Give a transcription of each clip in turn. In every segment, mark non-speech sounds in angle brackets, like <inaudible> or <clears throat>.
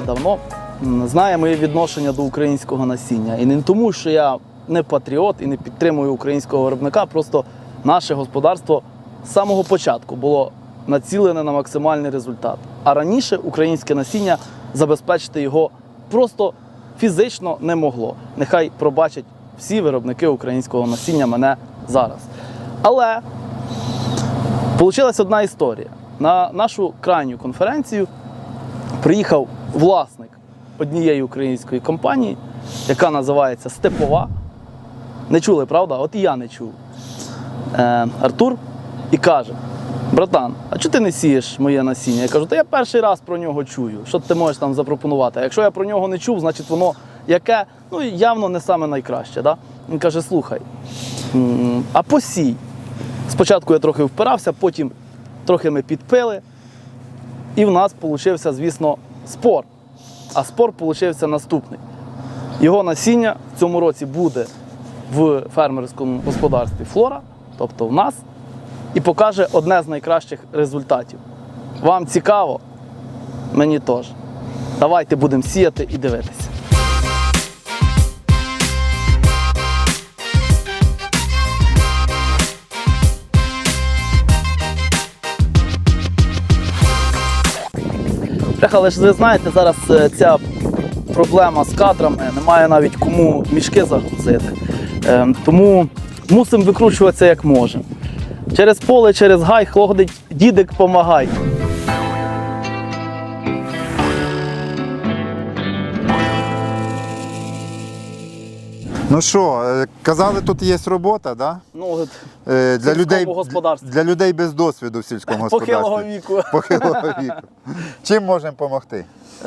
мене давно знає моє відношення до українського насіння. І не тому, що я не патріот і не підтримую українського виробника, просто наше господарство з самого початку було націлене на максимальний результат. А раніше українське насіння забезпечити його просто фізично не могло. Нехай пробачать всі виробники українського насіння мене зараз. Але Получилась одна історія. На нашу крайню конференцію приїхав власник однієї української компанії, яка називається Степова. Не чули, правда? От і я не чув. Е, Артур і каже: братан, а чого ти не сієш моє насіння? Я кажу, та я перший раз про нього чую. Що ти можеш там запропонувати? А якщо я про нього не чув, значить воно яке, ну явно не саме найкраще. Да? Він каже: слухай, а посій. Спочатку я трохи впирався, потім трохи ми підпили. І в нас вийшов, звісно, спор. А спор вийшов наступний. Його насіння в цьому році буде в фермерському господарстві Флора, тобто в нас, і покаже одне з найкращих результатів. Вам цікаво? Мені теж. Давайте будемо сіяти і дивитися. Але ж ви знаєте, зараз е, ця проблема з кадрами, немає навіть кому мішки загрузити. Е, Тому мусимо викручуватися як можемо. Через поле, через гай ходить дідик, помагай. Ну що, е, казали, тут є робота, да? Ну, от, Е, Для людей, для людей без досвіду в сільському господарстві. похилого віку. <laughs> Похилого віку. Чим можемо допомогти?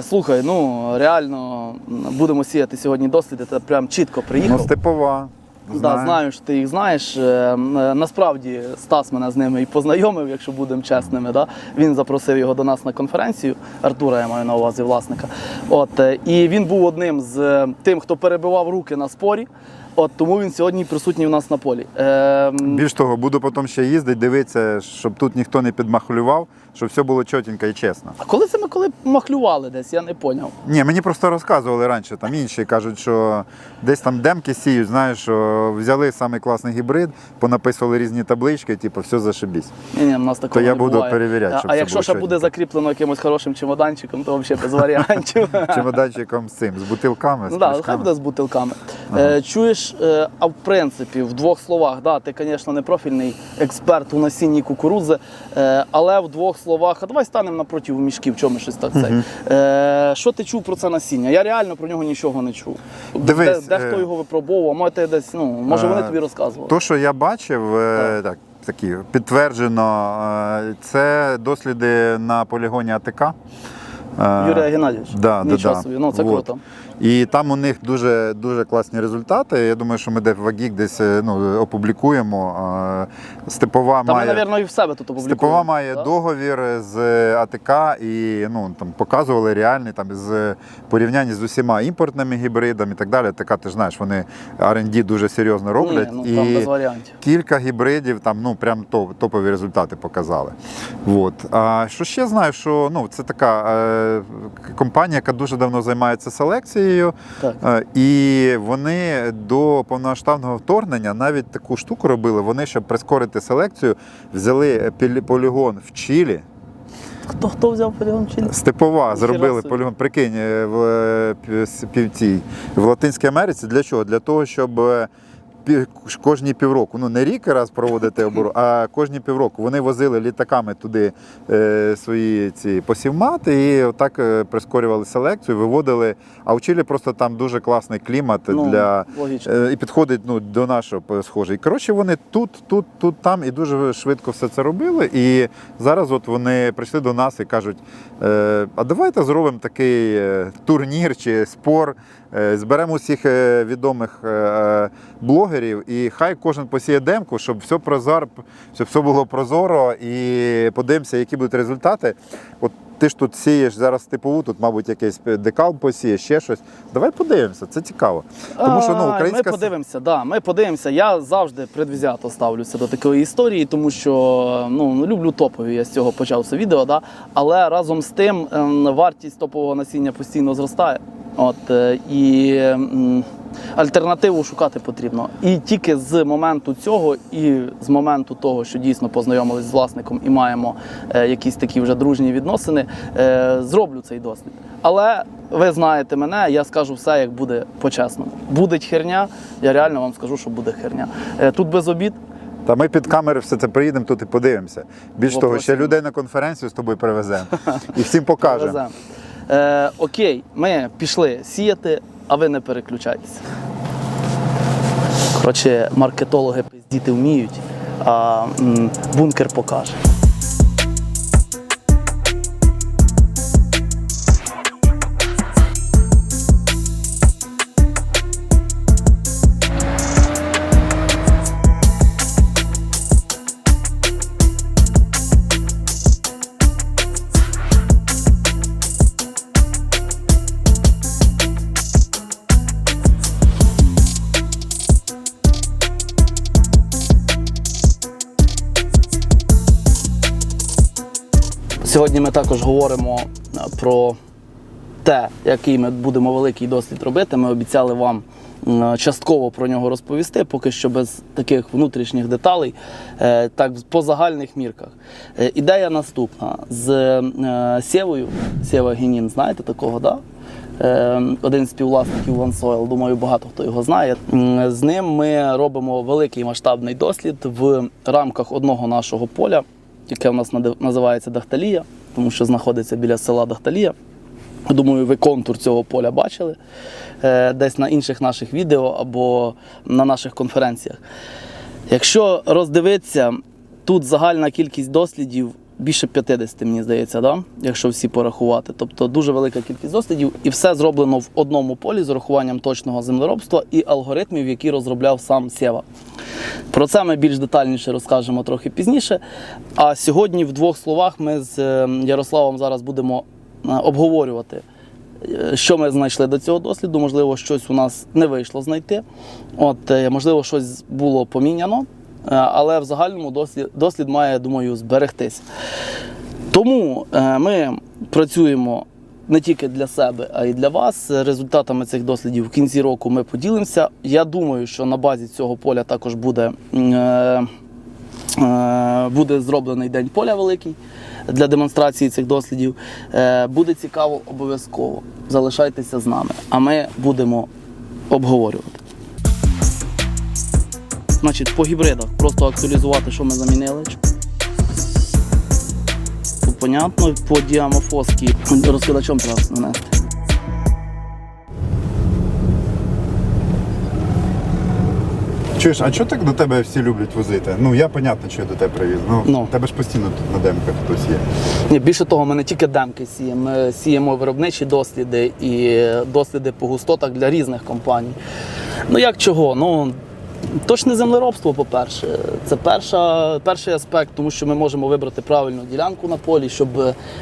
Слухай, ну реально будемо сіяти сьогодні досліди, та прям чітко приїхав. Ну, степова. Да, Знаю. знаю, що ти їх знаєш. Е, е, Насправді Стас мене з ними і познайомив, якщо будемо чесними. Да? Він запросив його до нас на конференцію. Артура, я маю на увазі власника. От, е, і він був одним з тим, хто перебивав руки на спорі. От тому він сьогодні присутній у нас на полі. Е, Більш того, буду потім ще їздити, дивитися, щоб тут ніхто не підмахлював, щоб все було чотенько і чесно. а коли це ми коли махлювали десь, я не поняв. Ні, мені просто розказували раніше, там інші кажуть, що десь там демки сіють, знаєш, що взяли самий класний гібрид, понаписували різні таблички, типу, все зашибісь. Ні, ні, у нас такого То я не буду буває. перевіряти, А, щоб а це якщо було ще буде чотенько. закріплено якимось хорошим чемоданчиком, то взагалі без варіантів. <laughs> Чемоданчиком з цим, з бутилками, з Ну так, хай пляшками. буде з бутилками. Е, чуєш, е, а в принципі, в двох словах, да, ти, звісно, не профільний експерт у насінні кукурудзи, е, але в двох словах, а давай станемо напроти мішків, чому щось так цей. Е, що ти чув про це насіння? Я реально про нього нічого не чув. Дивись, де, де хто е, його випробовував, може ти десь, ну, може вони Е, тобі розказували. То, що я бачив, так, такі підтверджено, це досліди на полігоні АТК. Юрія Геннадійович. Да, да, да. собі, ну це Вот. круто. І там у них дуже дуже класні результати. Я думаю, що ми де в Вагік десь е, ну, опублікуємо. Степова Та ми, має. мабуть, і в себе тут опублікуємо. Степова має да? договір з АТК і ну, там, показували реальний там, з порівняння з усіма імпортними гібридами і так далі. АТК, ти ж знаєш, вони R&D дуже серйозно роблять. Ні, ну, і там без варіантів. кілька гібридів там ну, прям топ, топові результати показали. От. А що ще знаю, що ну, це така е, компанія, яка дуже давно займається селекцією. Так. Е, І вони до повномасштабного вторгнення навіть таку штуку робили. Вони, щоб прискорити селекцію, взяли полігон в Чилі. Хто, хто взяв полігон в Чилі? Степова зробили полігон. Прикинь, е, в, е, пі- в Латинській Америці. Для чого? Для того, щоб. Е, Кожні півроку, ну не рік раз проводити обору, а кожні півроку вони возили літаками туди е, свої ці посівмати і отак е, прискорювали селекцію, виводили. А в Чилі просто там дуже класний клімат Ну, для. Е, І підходить ну, до нашого схоже. І коротше, вони тут, тут, тут, там і дуже швидко все це робили. І зараз от вони прийшли до нас і кажуть: е, а давайте зробимо такий е, турнір чи спор. Е, Зберемо усіх е, відомих е, блогерів, і хай кожен посіє демку, щоб все прозор, щоб все було прозоро, і подивимося, які будуть результати. От ти ж тут сієш зараз типову, тут, мабуть, якийсь декал посієш, ще щось. Давай подивимося, це цікаво. Тому що ну, українська Ми подивимося, да, ми подивимося. Я завжди предвзято ставлюся до такої історії, тому що ну, люблю топові, я з цього почав це відео. Да? Але разом з тим ем, вартість топового насіння постійно зростає. От, е, і альтернативу шукати потрібно. І тільки з моменту цього, і з моменту того, що дійсно познайомились з власником і маємо е, якісь такі вже дружні відносини, е, зроблю цей дослід. Але ви знаєте мене, я скажу все, як буде по-чесному. Буде херня, я реально вам скажу, що буде херня. Е, Тут без обід. Та ми під камери все це приїдемо тут і подивимося. Більш того, ще людей на конференцію з тобою привеземо і всім покажемо. Е, окей, ми пішли сіяти, а ви не переключайтеся. Коротше, маркетологи пиздіти вміють, а бункер покаже. Сьогодні ми також говоримо е, про те, який ми будемо великий дослід робити. Ми обіцяли вам частково про нього розповісти, поки що без таких внутрішніх деталей, е, так по загальних мірках. Е, Ідея наступна з е, Сєвою, Сєва Генін, знаєте такого, да? Е, один з співвласників OneSoil, думаю, багато хто його знає. З ним ми робимо великий масштабний дослід в рамках одного нашого поля, яке в нас називається Дахталія, тому що знаходиться біля села Дахталія. Думаю, ви контур цього поля бачили е, десь на інших наших відео або на наших конференціях. Якщо роздивитися, тут загальна кількість дослідів більше 50, мені здається, да? якщо всі порахувати. Тобто дуже велика кількість дослідів, і все зроблено в одному полі з урахуванням точного землеробства і алгоритмів, які розробляв сам Сєва. Про це ми більш детальніше розкажемо трохи пізніше. А сьогодні, в двох словах, ми з е, Ярославом зараз будемо е, обговорювати, е, що ми знайшли до цього досліду. Можливо, щось у нас не вийшло знайти. От, можливо, щось було поміняно. Е, Але в загальному дослід, дослід має, думаю, зберегтися. Тому е, ми працюємо не тільки для себе, а й для вас. Результатами цих дослідів в кінці року ми поділимося. Я думаю, що на базі цього поля також буде, е, буде зроблений день поля великий для демонстрації цих дослідів. Буде цікаво обов'язково. Залишайтеся з нами, а ми будемо обговорювати. Значить, по гібридах просто актуалізувати, що ми замінили. Понятно, по діамофоски розкидачом треба нанести. Чуєш, а чого так до тебе всі люблять возити? Ну я понятно, що я до тебе привіз. Ну, Ну. тебе ж постійно тут на демках хтось є. Ні, більше того, ми не тільки демки сіємо, ми сіємо виробничі досліди і досліди по густотах для різних компаній. Ну як чого? Ну точне землеробство, по-перше, це перша, перший аспект, тому що ми можемо вибрати правильну ділянку на полі, щоб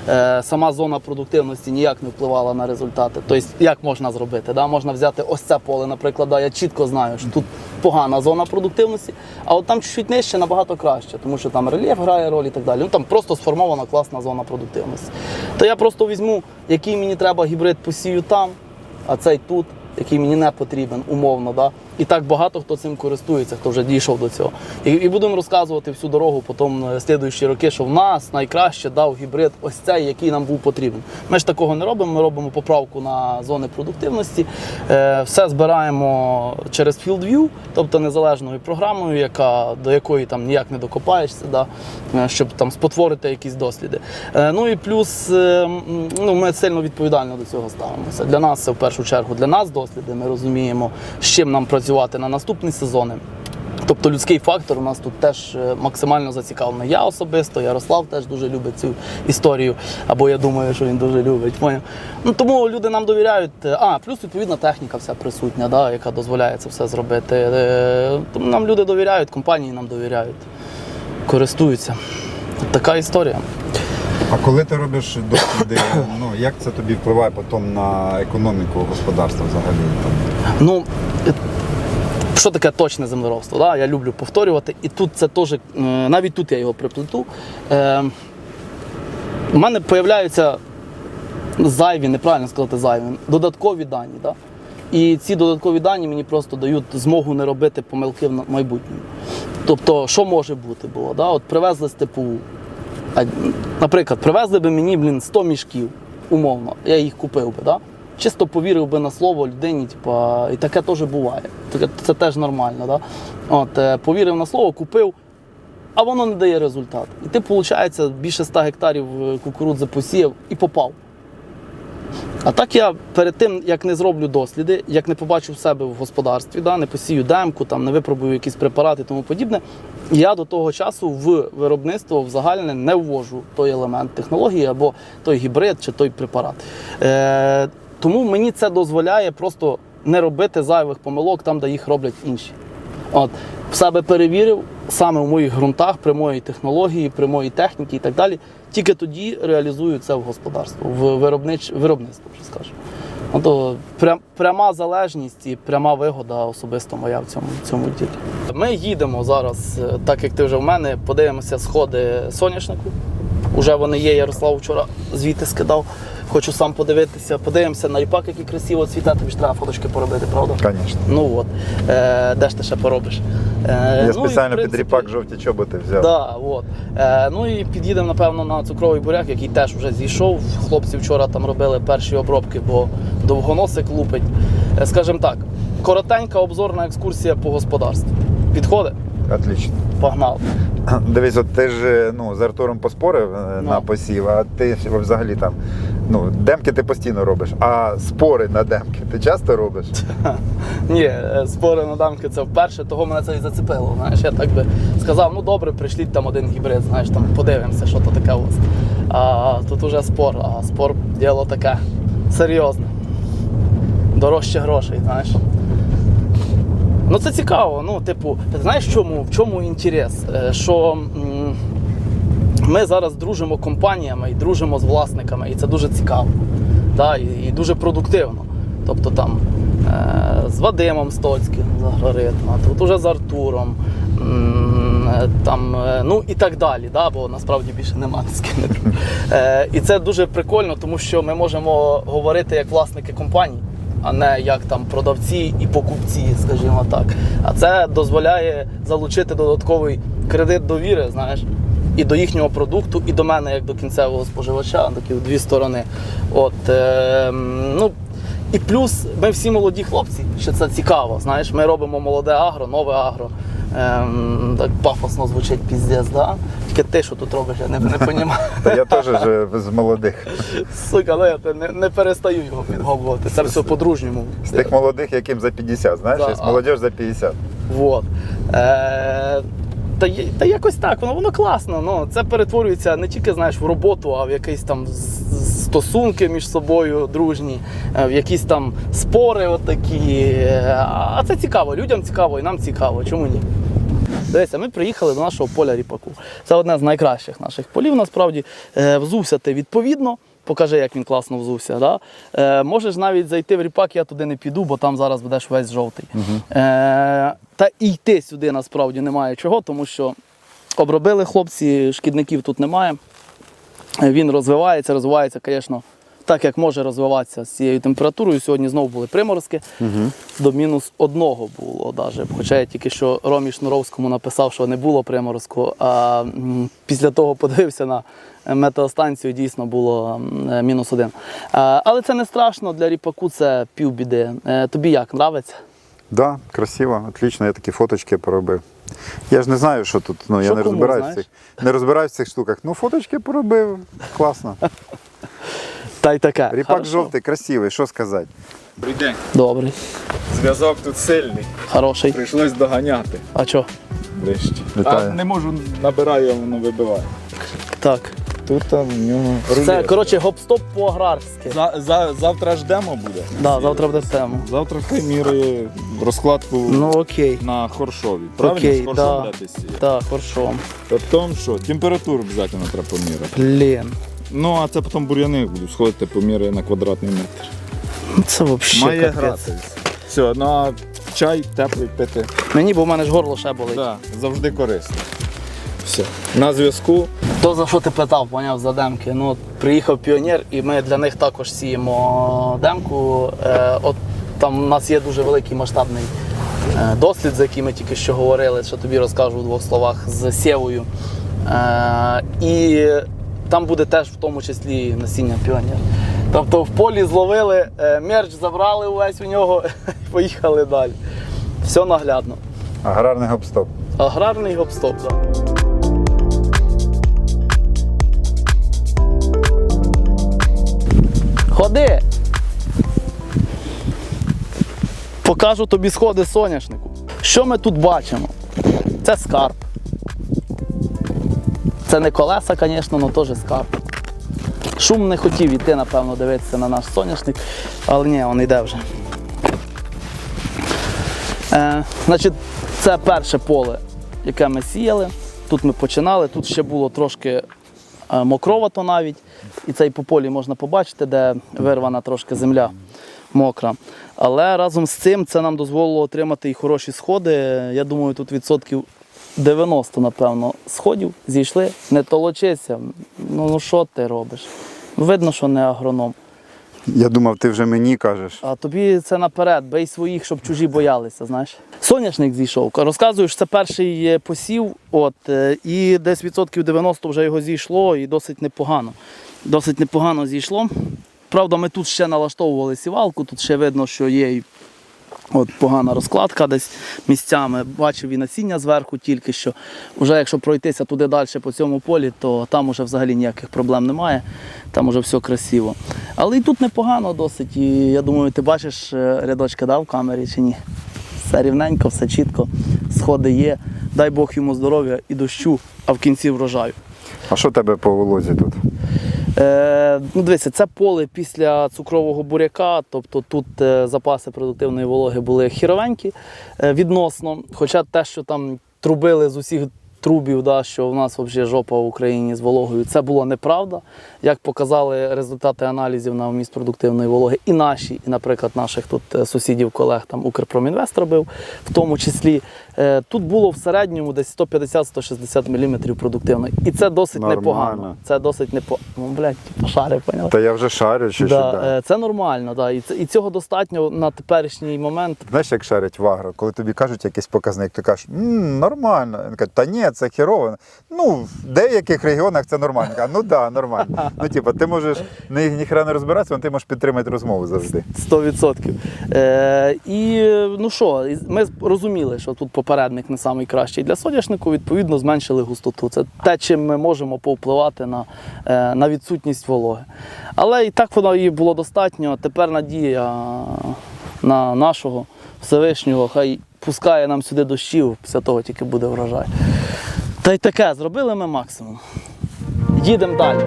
е, сама зона продуктивності ніяк не впливала на результати. Тобто, як можна зробити? Да? Можна взяти ось це поле, наприклад, да, я чітко знаю, що тут погана зона продуктивності, а от там чуть-чуть нижче набагато краще, тому що там рельєф грає роль і так далі. Ну там просто сформована класна зона продуктивності. То я просто візьму, який мені треба гібрид посію там, а цей тут, який мені не потрібен, умовно. Да? І так багато хто цим користується, хто вже дійшов до цього. І, і будемо розказувати всю дорогу потім е, слідуючі роки, що в нас найкраще дав гібрид ось цей, який нам був потрібен. Ми ж такого не робимо. Ми робимо поправку на зони продуктивності. Е, все збираємо через FieldView, тобто незалежною програмою, яка, до якої там ніяк не докопаєшся, да? е, щоб там спотворити якісь досліди. Ну і плюс ну, ми сильно відповідально до цього ставимося. Для нас це в першу чергу для нас досліди. Ми розуміємо, з чим нам працювати на наступні сезони. Тобто людський фактор у нас тут теж е, максимально зацікавлений. Я особисто, Ярослав теж дуже любить цю історію, або я думаю, що він дуже любить. Поняв? Ну, тому люди нам довіряють. Е, А, плюс відповідна техніка вся присутня, да, яка дозволяє це все зробити. Е, Тому нам люди довіряють, компанії нам довіряють, користуються. Така історія. А коли ти робиш досліди, ну як це тобі впливає потім на економіку господарства взагалі? Ну, що таке точне землеробство? Да? Я люблю повторювати. І тут це теж, навіть тут я його приплету. Е, у мене з'являються зайві, неправильно сказати зайві, додаткові дані. Да? І ці додаткові дані мені просто дають змогу не робити помилки в майбутньому. Тобто, що може бути було? Да? От привезли степову. А, наприклад, привезли би мені, блін, 100 мішків, умовно, я їх купив би, да? Чисто повірив би на слово людині, типа, і таке теж буває. Це теж нормально. Да? От, е, повірив на слово, купив, а воно не дає результат. І ти, виходить, більше 100 гектарів е, кукурудзи посіяв і попав. А так я перед тим, як не зроблю досліди, як не побачу в себе в господарстві, да, не посію демку, там, не випробую якісь препарати і тому подібне, я до того часу в виробництво в загальне не ввожу той елемент технології або той гібрид чи той препарат. Е, тому мені це дозволяє просто не робити зайвих помилок там, де їх роблять інші. От, в себе перевірив саме в моїх ґрунтах, при моїй технології, при моїй техніці і так далі. Тільки тоді реалізую це в господарство, в виробнич, виробництво, вже скажемо. Ну, то прям, пряма залежність і пряма вигода особисто моя в цьому, в цьому ділі. Ми їдемо зараз, е, так як ти вже в мене, подивимося сходи соняшнику. Уже вони є, Ярослав вчора звідти скидав. Хочу сам подивитися, подивимося на ріпак, який красиво цвіте, тобі ж треба фоточки поробити, правда? Звісно. Ну от. Е, де ж ти ще поробиш? Е, Я ну, і, в спеціально під ріпак жовті чоботи взяв. Да, от. Е, ну і під'їдемо, напевно, на цукровий буряк, який теж вже зійшов. Хлопці вчора там робили перші обробки, бо довгоносик лупить. Е, скажімо так, коротенька обзорна екскурсія по господарству. Підходить? Отлично. Погнали. <clears throat> Дивись, от ти ж ну, з Артуром поспорив е, Ну. на посів, а ти взагалі там. Ну, демки ти постійно робиш, а спори на демки ти часто робиш? <laughs> Ні, е, спори на дамки це вперше, того мене це і зацепило. Знаєш, я так би сказав, ну добре, прийшліть там один гібрид, знаєш, там подивимося, що то таке у вас. А тут уже спор, а спор діло таке серйозне. Дорожче грошей, знаєш. Ну це цікаво. Ну, типу, знаєш, чому, в чому інтерес? Е, Що ми зараз дружимо компаніями і дружимо з власниками, і це дуже цікаво. Да, і, і дуже продуктивно. Тобто там е, з Вадимом Стоцьким з агроритма, тут уже з Артуром, е, там, ну і так далі, да, бо насправді більше нема з ким. І це дуже прикольно, тому що ми можемо говорити як власники компаній, а не як там продавці і покупці, скажімо так. А це дозволяє залучити додатковий кредит довіри, знаєш. І до їхнього продукту, і до мене, як до кінцевого споживача, такі в дві сторони. От, е, ну, і плюс ми всі молоді хлопці, що це цікаво. Знаєш, ми робимо молоде агро, нове агро. Ем, так пафосно звучить піздець, да? Тільки ти, що тут робиш, я не, не розумію. <laughs> Та я теж з молодих. Сука, ну я не, не перестаю його підгобувати. Це все по-дружньому. З тих молодих, яким за 50, знаєш, Да, молодіж за 50. Вот. Е, та, та якось так, воно, воно класно. Ну, це перетворюється не тільки знаєш, в роботу, а в якісь там стосунки між собою дружні, е, в якісь там спори отакі. Е, А це цікаво, людям цікаво і нам цікаво. Чому ні? Дивися, ми приїхали до нашого поля ріпаку. Це одне з найкращих наших полів, насправді. Е, Взувся ти відповідно. Покажи, як він класно взувся. Да? Е, можеш навіть зайти в ріпак, я туди не піду, бо там зараз будеш весь жовтий. Е, та і йти сюди насправді немає чого, тому що обробили хлопці, шкідників тут немає. Е, Він розвивається, розвивається, звісно, так як може розвиватися з цією температурою. Сьогодні знову були приморозки. До мінус одного було даже. Хоча я тільки що Ромі Шнуровському написав, що не було приморозку. А м, після того подивився на метеостанцію, дійсно було е, мінус один. Але це не страшно для ріпаку, це півбіди. Е, Тобі як нравиться? Да, красиво, отлично, я такі фоточки поробив. Я ж не знаю, що тут, ну Що я не кому, розбираюсь в цих, не розбираюсь в цих штуках. Ну, фоточки поробив, класно. <laughs> Та й таке. Ріпак Хорошо. жовтий, красивий, що сказати. Добрий день. Добрий, Зв'язок тут сильний. хороший. Прийшлось доганяти А що? ближче. А не можу, набираю, воно вибиває. Так. Тут там в нього Це, коротше, гоп-стоп по-аграрськи. За, за, завтра ж демо буде. Да, завтра буде тему. Завтра хай міряє розкладку Ну окей. на хоршові. Правильно? Окей, З хоршом да. сіяти. Так, хорошо. Тобто що, температуру обов'язково треба поміряти. Блін. Ну, а це потім бур'яни будуть сходити по на квадратний метр. Ну, Це взагалі Має капець. грати. Все, ну а чай теплий пити. Мені, бо в мене ж горло ще болить. Да, завжди корисно. Все. На зв'язку. То за що ти питав, поняв за демки? Ну, приїхав піонер, і ми для них також сіємо демку. Е, от там у нас є дуже великий масштабний е, дослід, за який ми тільки що говорили, що тобі розкажу у двох словах з сєвою. Е, і там буде теж в тому числі насіння піонер. Тобто в полі зловили, е, мерч забрали увесь у нього і <laughs> поїхали далі. Все наглядно. Аграрний гоп-стоп. Аграрний гоп-стоп. Да. Ходи. Покажу тобі сходи соняшнику. Що ми тут бачимо? Це скарб. Це не колеса, звісно, але теж скарб. Шум не хотів іти, напевно, дивитися на наш соняшник, але ні, він йде вже. Е, значить, це перше поле, яке ми сіяли. Тут ми починали, тут ще було трошки мокровато навіть. І цей по полі можна побачити, де вирвана трошки земля мокра. Але разом з цим це нам дозволило отримати і хороші сходи. Я думаю, тут відсотків 90, напевно, сходів зійшли. Не толочися. Ну, ну що ти робиш? Видно, що не агроном. Я думав, ти вже мені кажеш. А тобі це наперед, бей своїх, щоб чужі боялися, знаєш. Соняшник зійшов. Розказуєш, це перший е, посів, от, е, і десь відсотків 90 вже його зійшло, і досить непогано. Досить непогано зійшло. Правда, ми тут ще налаштовували сівалку, тут ще видно, що є От погана розкладка десь місцями. Бачив і насіння зверху тільки що. Вже якщо пройтися туди далі по цьому полі, то там уже взагалі ніяких проблем немає. Там уже все красиво. Але і тут непогано досить. І я думаю, ти бачиш е, рядочки да, в камері чи ні? Все рівненько, все чітко, сходи є. Дай Бог йому здоров'я і дощу, а в кінці врожаю. А що тебе по волозі тут? Е, ну, дивіться, це поле після цукрового буряка, тобто тут е, запаси продуктивної вологи були хіровенькі е, відносно. Хоча те, що там трубили з усіх трубів, да, що в нас взагалі жопа в Україні з вологою, це було неправда. Як показали результати аналізів на вміст продуктивної вологи, і наші, і, наприклад, наших тут сусідів, колег там Укрпромінвест робив, в тому числі. Е, Тут було в середньому десь 150-160 мм продуктивної. І це досить Нормально. непогано. Це досить непогано. Ну, блядь, шари, поняв? Та я вже шарю, чи Да, що? Да. е, Це нормально, да. і, і цього достатньо на теперішній момент. Знаєш, як шарять в агро, коли тобі кажуть якийсь показник, ти кажеш, «М, нормально. Він каже, та ні, це херово. Ну, в деяких регіонах це нормально. Я кажу, ну так, да, нормально. Ну, типу, ти можеш ні, ніхера не розбиратися, але ти можеш підтримати розмову завжди. 100%. Е, і ну що, ми розуміли, що тут попередник не найкращий для соняшнику, відповідно, зменшили густоту. Це те, чим ми можемо повпливати на, е, на відсутність вологи. Але і так воно і було достатньо. Тепер надія на нашого Всевишнього, хай пускає нам сюди дощів, після того тільки буде врожай. Та й таке, зробили ми максимум. Їдемо далі.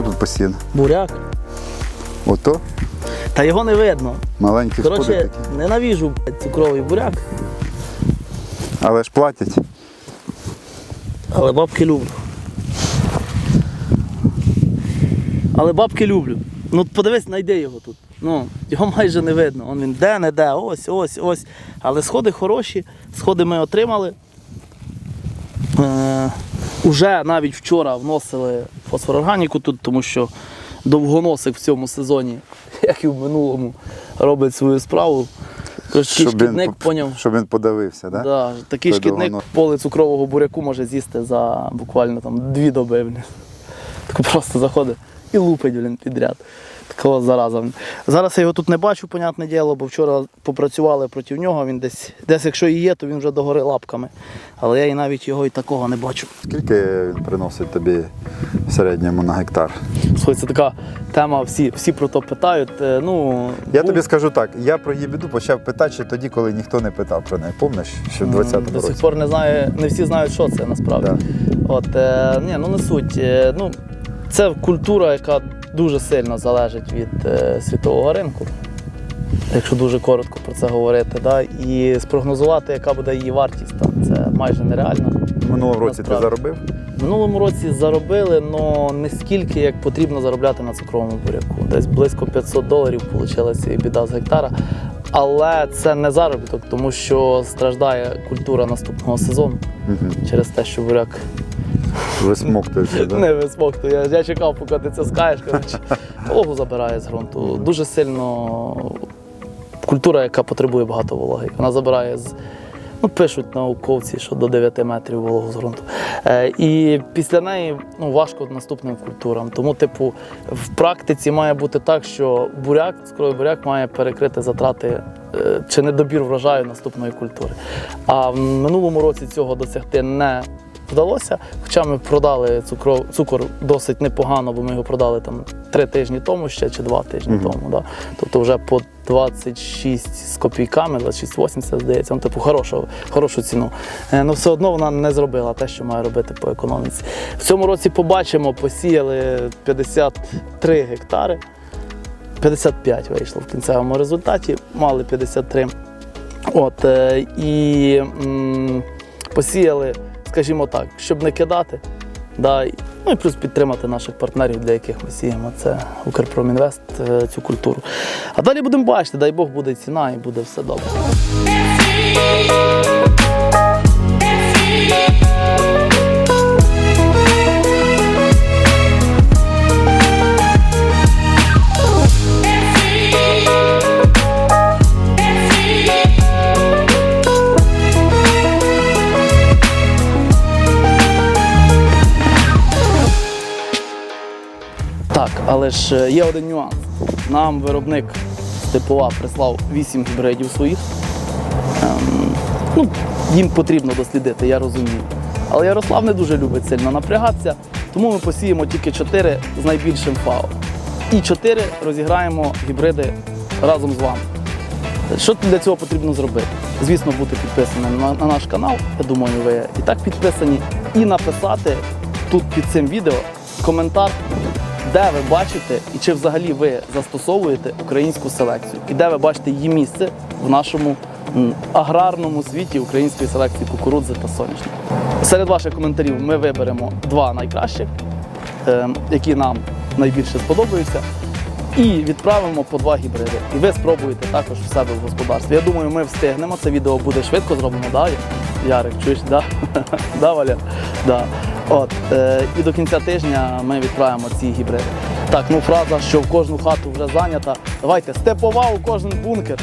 Що тут посіяно? Буряк. Ото Та його не видно. маленькі Коротше, такі. ненавіжу блядь, цукровий буряк, Але ж платять. але бабки люблю. Але бабки люблю. Ну подивись, знайди його тут. Ну, його майже не видно. Он він де, не де, ось, ось, ось. Але сходи хороші, сходи ми отримали. Уже навіть вчора вносили фосфорорганіку тут, тому що довгоносик в цьому сезоні, <laughs> як і в минулому, робить свою справу. Трошки шкідник він, поняв. щоб він подавився? Да? Да, такий Той шкідник довгонос. поле цукрового буряку може з'їсти за буквально там дві доби. <laughs> Так просто заходить і лупить блін, підряд. Такого зараза. Зараз я його тут не бачу, понятне діло, бо вчора попрацювали проти нього. Він десь, десь якщо і є, то він вже догори лапками. Але я і навіть його і такого не бачу. Скільки він приносить тобі в середньому на гектар? Слухай, Це така тема, всі, всі про то питають. Е, Ну, Я був- тобі скажу так, я про її біду почав питати ще тоді, коли ніхто не питав про неї. Помниш, що в М, 20-му До сих пор не знаю, не всі знають, що це насправді. От, е, ні, ну не суть. Е, ну, це культура, яка дуже сильно залежить від е, світового ринку. якщо дуже коротко про це говорити. Да? І спрогнозувати, яка буде її вартість, там, це майже нереально. Минулого році ти заробив? В минулому році заробили, але не скільки, як потрібно заробляти на цукровому буряку. Десь близько 500 доларів вийшла біда з гектара. Але це не заробіток, тому що страждає культура наступного сезону Угу. через те, що буряк Висмоктуєшся, да? не висмоктує. Я, чекав, поки ти це. Коротше, вологу забирає з ґрунту. Дуже сильно культура, яка потребує багато вологи. Вона забирає з. Ну, пишуть науковці, що до 9 метрів вологу з ґрунту. Е, і після неї ну, важко наступним культурам. Тому, типу, в практиці має бути так, що буряк, цукровий буряк має перекрити затрати е, чи недобір врожаю наступної культури. А в минулому році цього досягти не вдалося. Хоча ми продали цукро, цукор досить непогано, бо ми його продали там три тижні тому ще чи два тижні Мгм. тому. Да. Тобто вже по 26 з копійками, 26,80, здається, ну, типу, хорошу, хорошу ціну. Е, Ну, все одно вона не зробила те, що має робити по економіці. В цьому році побачимо, посіяли 53 гектари. 55 вийшло в кінцевому результаті, мали 53. От, е, і м, посіяли, скажімо так, щоб не кидати. Да, ну і плюс підтримати наших партнерів, для яких ми сіємо. Це Укрпромінвест, е, цю культуру. А далі будемо бачити, дай Бог буде ціна і буде все добре. Ж е, є один нюанс. Нам виробник Степова прислав 8 гібридів своїх. Ем, ну, їм потрібно дослідити, я розумію. Але Ярослав не дуже любить сильно напрягатися, тому ми посіємо тільки 4 з найбільшим ФАО. І 4 розіграємо гібриди разом з вами. Що для цього потрібно зробити? Звісно, бути підписаним на, на наш канал. Я думаю, ви і так підписані. І написати тут під цим відео коментар, де ви бачите і чи взагалі ви застосовуєте українську селекцію, і де ви бачите її місце в нашому аграрному світі української селекції кукурудзи та соняшника. Серед ваших коментарів ми виберемо два найкращих, е, які нам найбільше сподобаються. І відправимо по два гібриди. І ви спробуєте також в себе в господарстві. Я думаю, ми встигнемо. Це відео буде швидко зроблено. Да, Ярик, чуєш, да? <laughs> да, Валя? Да. От, е, і до кінця тижня ми відправимо ці гібриди. Так, ну фраза, що в кожну хату вже зайнята. Давайте степова у кожен бункер.